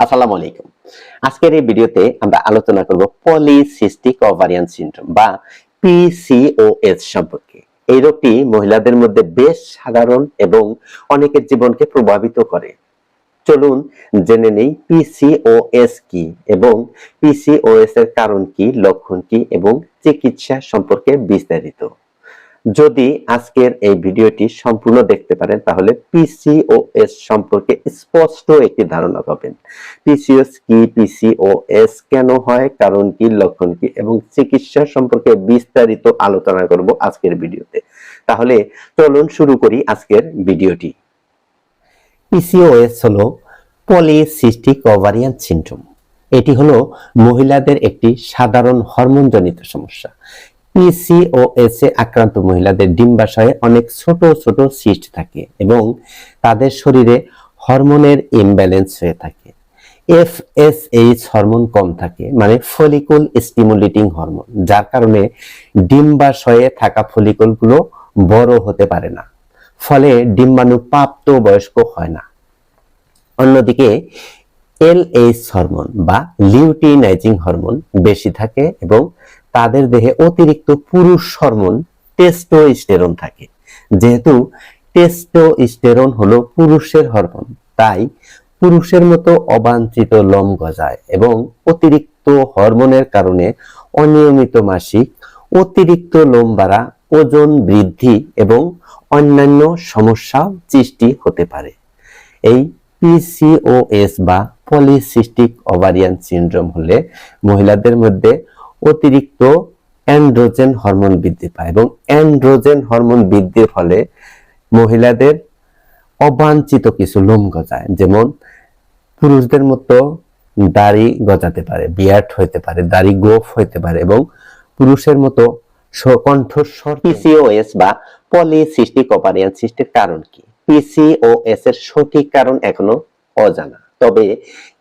আসসালামু আলাইকুম। আজকের এই ভিডিওতে আমরা আলোচনা করব পলিসিস্টিক ওভারিয়ান সিনড্রোম বা পিসিওএস সম্পর্কে। এই রোগটি মহিলাদের মধ্যে বেশ সাধারণ এবং অনেকের জীবনকে প্রভাবিত করে। চলুন জেনে নেই পিসিওএস কি এবং পিসিওএস এর কারণ কি, লক্ষণ কি এবং চিকিৎসা সম্পর্কে বিস্তারিত। যদি আজকের এই ভিডিওটি সম্পূর্ণ দেখতে পারেন, তাহলে পিসিওএস সম্পর্কে স্পষ্ট একটি ধারণা পাবেন। পিসিওএস কি? পিসিওএস কেন হয়? কারণ কি? লক্ষণ কি? এবং চিকিৎসা সম্পর্কে বিস্তারিত আলোচনা করব আজকের ভিডিওতে। তাহলে চলুন শুরু করি আজকের ভিডিওটি। পিসিওএস হলো পলিসিস্টিক ওভারিয়ান সিনড্রোম এটি হলো মহিলাদের একটি সাধারণ হরমোনজনিত সমস্যা। পিসিওএস এ আক্রান্ত মহিলাদের ডিম্বাশয়ে অনেক ছোট ছোট সিস্ট থাকে এবং তাদের শরীরে হরমোনের ইমব্যালেন্স হয়ে থাকে। এফএসএইচ হরমোন কম থাকে মানে ফলিকুল স্টিমুলেটিং হরমোন, যার কারণে ডিম্বাশয়ে থাকা ফলিকলগুলো বড় হতে পারে না। ফলে ডিম্বাণু প্রাপ্ত বয়স্ক হয় না। অন্যদিকে এলএইচ হরমোন বা লিউটিনাইজিং হরমোন বেশি থাকে এবং তাদের দেহে অতিরিক্ত পুরুষ হরমোন টেস্টোস্টেরন থাকে। যেহেতু টেস্টোস্টেরন হলো পুরুষের হরমোন, তাই পুরুষের মতো অবাঞ্ছিত লোম গজায় এবং অতিরিক্ত হরমোনের কারণে অনিয়মিত মাসিক, অতিরিক্ত লোম বাড়া, ওজন বৃদ্ধি এবং অন্যান্য সমস্যা সৃষ্টি হতে পারে। এই পিসিওএস বা পলিসিস্টিক ওভারিয়ান সিনড্রোম হলে মহিলাদের মধ্যে অতিরিক্ত অ্যান্ড্রোজেন হরমোন বৃদ্ধি পায় এবং অ্যান্ড্রোজেন হরমোন বৃদ্ধির ফলে মহিলাদের অবাঞ্ছিত কিছু লোম গজায়। যেমন পুরুষদের মতো দাড়ি গজাতে পারে বিয়ার্ড হইতে পারে, দাড়ি গোফ হইতে পারে এবং পুরুষের মতো কণ্ঠস্বর পিসিওএস বা পলিসিস্টিক ওভারিয়ান সিস্টের কারণ কি? পিসিওএস এর সঠিক কারণ এখনও অজানা। তবে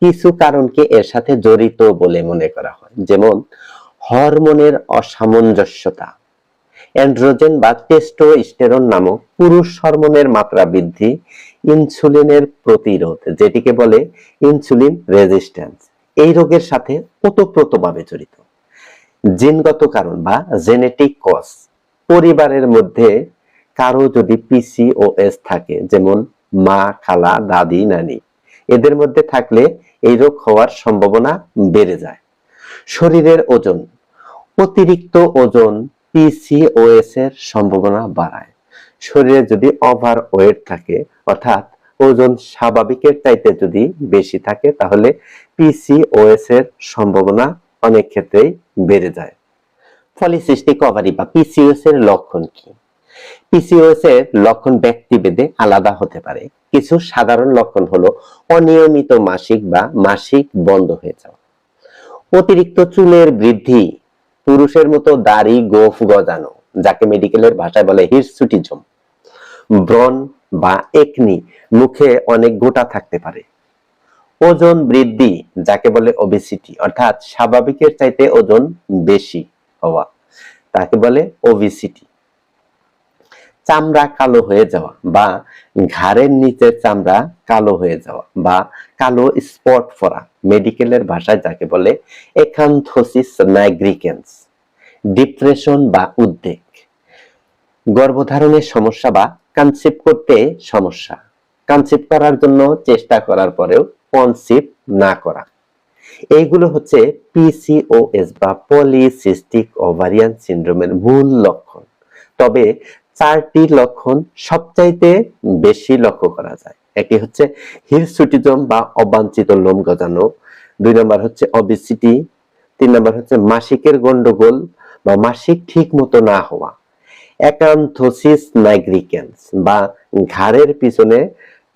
কিছু কারণকে এর সাথে জড়িত বলে মনে করা হয়। যেমন হরমোনের অসামঞ্জস্যতা। অ্যান্ড্রোজেন বা টেস্টোস্টেরন নামক পুরুষ হরমোনের মাত্রা বৃদ্ধি ইনসুলিনের প্রতিরোধ, যেটিকে বলে ইনসুলিন রেজিস্ট্যান্স। এই রোগের সাথে ওতপ্রোতভাবে জড়িত। জিনগত কারণ বা জেনেটিক কজ। পরিবারের মধ্যে কারও যদি পিসিওএস থাকে, যেমন মা, খালা, দাদি, নানি, এদের মধ্যে থাকলে এই রোগ হওয়ার সম্ভাবনা বেড়ে যায়। শরীরের ওজন। অতিরিক্ত ওজন পিসিওএস এর সম্ভাবনা বাড়ায়। শরীরে যদি ওভার ওয়েট থাকে, অর্থাৎ ওজন স্বাভাবিকের চাইতে যদি বেশি থাকে, তাহলে পিসিওএস এর সম্ভাবনা অনেক ক্ষেত্রেই বেড়ে যায়। পলিসিস্টিক ওভারি বা পিসিওএস এর লক্ষণ কি? পিসিওএস এর লক্ষণ ব্যক্তিভেদে আলাদা হতে পারে। কিছু সাধারণ লক্ষণ হলো অনিয়মিত মাসিক বা মাসিক বন্ধ হয়ে যাওয়া। অতিরিক্ত চুলের বৃদ্ধি, পুরুষের মতো দাড়ি গোফ গজানো, যাকে মেডিকেলের ভাষায় বলে হিরসুটিজম। ব্রণ বা একনি মুখে অনেক গোটা থাকতে পারে। ওজন বৃদ্ধি, যাকে বলে ওবেসিটি অর্থাৎ স্বাভাবিকের চাইতে ওজন বেশি হওয়া, তাকে বলে ওবেসিটি চামড়া কালো হয়ে যাওয়া বা ঘাড়ের নিচের চামড়া কালো হয়ে যাওয়া বা কালো স্পট পড়া মেডিকেলের ভাষায় যাকে বলে একান্থোসিস নাইগ্রিকেন্স, ডিপ্রেশন বা উদ্বেগ গর্ভধারণের সমস্যা বা কনসেপ্ট করতে সমস্যা। কনসেপ্ট করার জন্য চেষ্টা করার পরেও কনসেপ্ট না করা। এইগুলো হচ্ছে পিসিওএস বা পলিসিস্টিক ওভারিয়ান সিনড্রোমের মূল লক্ষণ। তবে চারটি লক্ষণ সবচাইতে বেশি লক্ষ্য করা যায়। একটি হচ্ছে হিরসুটিজম বা অবাঞ্ছিত লোম গজানো। দুই নম্বর হচ্ছে অবিসিটি তিন নম্বর হচ্ছে মাসিকের গন্ডগোল বা মাসিক ঠিক মতো না হওয়া। একান্থোসিস নাইগ্রিকেন্স বা ঘাড়ের পিছনে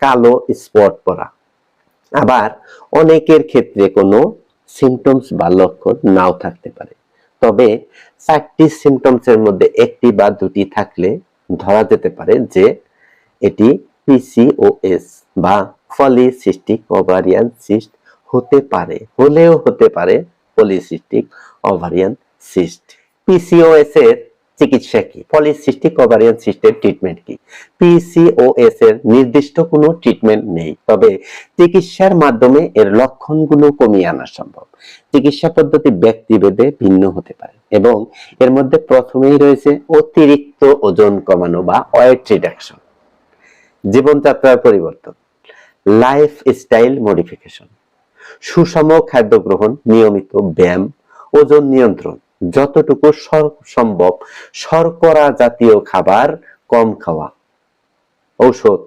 কালো স্পট পড়া আবার অনেকের ক্ষেত্রে কোনো সিমটমস বা লক্ষণ নাও থাকতে পারে। তবে চারটি সিমটমস এর মধ্যে একটি বা দুটি থাকলে ধরা যেতে পারে যে এটি পিসিওএস বা পলিসিস্টিক ওভারিয়ান সিস্ট হতে পারে, হলেও হতে পারে পলিসিস্টিক ওভারিয়ান সিস্ট পিসিওএস এর চিকিৎসা কি? পলিসিস্টিক ওভারিয়ান সিস্টের ট্রিটমেন্ট কি? পিসিওএস এর নির্দিষ্ট কোনো ট্রিটমেন্ট নেই। তবে চিকিৎসার মাধ্যমে এর লক্ষণগুলো কমিয়ে আনা সম্ভব। চিকিৎসা পদ্ধতি ব্যক্তিভেদে ভিন্ন হতে পারে এবং এর মধ্যে প্রথমেই রয়েছে অতিরিক্ত ওজন কমানো বা ওয়েট রিডাকশন। জীবনযাত্রার পরিবর্তন। Lifestyle modification. সুষম খাদ্য গ্রহণ, নিয়মিত ব্যায়াম, ওজন নিয়ন্ত্রণ। যতটুকু সম্ভব শর্করা জাতীয় খাবার কম খাওয়া। ঔষধ,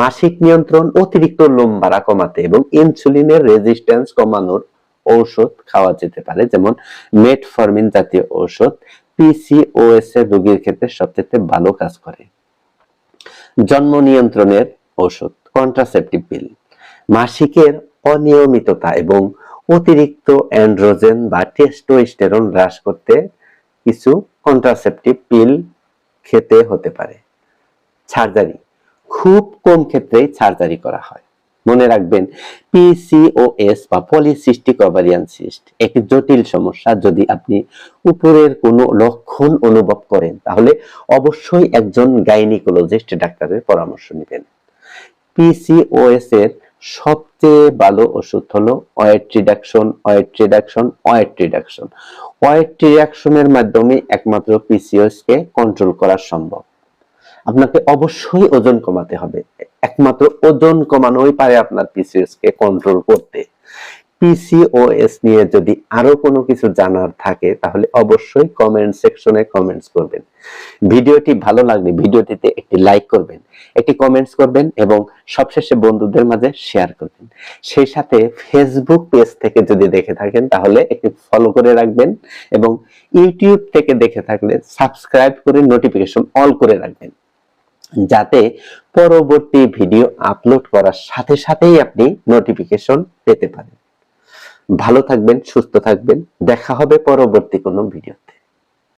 মাসিক নিয়ন্ত্রণ অতিরিক্ত লোম বাড়া কমাতে এবং ইনসুলিনের রেজিস্ট্যান্স কমানোর ঔষধ খাওয়া যেতে পারে, যেমন মেটফরমিন জাতীয় ঔষধ। পিসিওএস এর রোগীর ক্ষেত্রে সবচেয়ে ভালো কাজ করে। জন্ম নিয়ন্ত্রণের ঔষধ, কন্ট্রাসেপটিভ পিল। মাসিকের অনিয়মিততা এবং অতিরিক্ত অ্যান্ড্রোজেন বা টেস্টোস্টেরন হ্রাস করতে কিছু কন্ট্রাসেপটিভ পিল খেতে হতে পারে। সার্জারি, খুব কম ক্ষেত্রেই সার্জারি করা হয়। মনে রাখবেন পিসিওএস বা পলিসিস্টিক ওভারিয়ান সিস্ট একটি জটিল সমস্যা। যদি আপনি উপরের কোনো লক্ষণ অনুভব করেন, তাহলে অবশ্যই একজন গাইনিকোলজিস্ট ডাক্তারের পরামর্শ নেবেন। পিসিওএস এর সবচেয়ে ভালো ওষুধ হলো weight reduction weight reduction weight reduction. Weight রিডাকশনের মাধ্যমে একমাত্র পিসিওএস কে কন্ট্রোল করা সম্ভব। আপনাকে অবশ্যই ওজন কমাতে হবে। একমাত্র ওজন কমানোই পারে আপনার পিসিএস কে কন্ট্রোল করতে। পিসিওএস নিয়ে যদি আরও কোনো কিছু জানার থাকে, তাহলে অবশ্যই কমেন্ট সেকশনে কমেন্টস করবেন। ভিডিওটি ভালো লাগলে ভিডিওটিতে একটি লাইক করবেন, একটি কমেন্টস করবেন এবং সবশেষে বন্ধুদের মাঝে শেয়ার করবেন। সেই সাথে ফেসবুক পেজ থেকে যদি দেখে থাকেন, তাহলে একটি ফলো করে রাখবেন এবং ইউটিউব থেকে দেখে থাকলে সাবস্ক্রাইব করে নোটিফিকেশন অল করে রাখবেন। যাতে পরবর্তী ভিডিও আপলোড করার সাথে সাথেই আপনি নোটিফিকেশন পেতে পারেন। ভালো থাকবেন সুস্থ থাকবেন। দেখা হবে পরবর্তী কোনো ভিডিওতে।